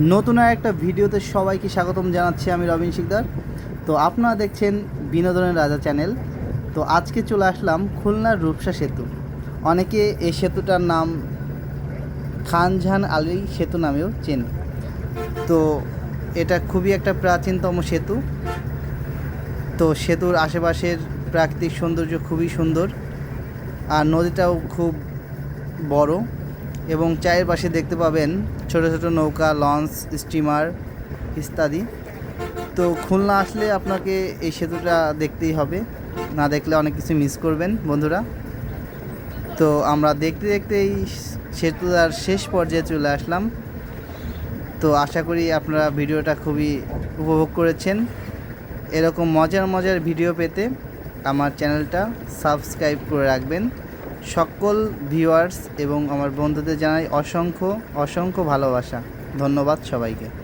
নতুন আর একটা ভিডিওতে সবাইকে স্বাগতম জানাচ্ছি আমি রবিন শিকদার। তো আপনারা দেখছেন বিনোদনের রাজা চ্যানেল। তো আজকে চলে আসলাম খুলনার রূপসা সেতু। অনেকে এই সেতুটার নাম খানজাহান আলী সেতু নামেও চেনে। তো এটা খুবই একটা প্রাচীনতম সেতু। তো সেতুর আশেপাশের প্রাকৃতিক সৌন্দর্য খুবই সুন্দর। আর নদীটাও খুব বড়। এবং চায়ের পাশে দেখতে পাবেন ছোট ছোট নৌকা, লঞ্চ, স্টিমার ইত্যাদি। তো খুলনা আসলে আপনাকে এই সেতুটা দেখতেই হবে। না দেখলে অনেক কিছু মিস করবেন, বন্ধুরা। তো আমরা দেখতে দেখতে এই সেতুটার শেষ পর্যায়ে চলে আসলাম। তো আশা করি আপনারা ভিডিওটা খুবই উপভোগ করেছেন। এরকম মজার মজার ভিডিও পেতে আমার চ্যানেলটা সাবস্ক্রাইব করে রাখবেন। সকল ভিউয়ার্স এবং আমার বন্ধুদের জানাই অসংখ্য অসংখ্য ভালোবাসা। ধন্যবাদ সবাইকে।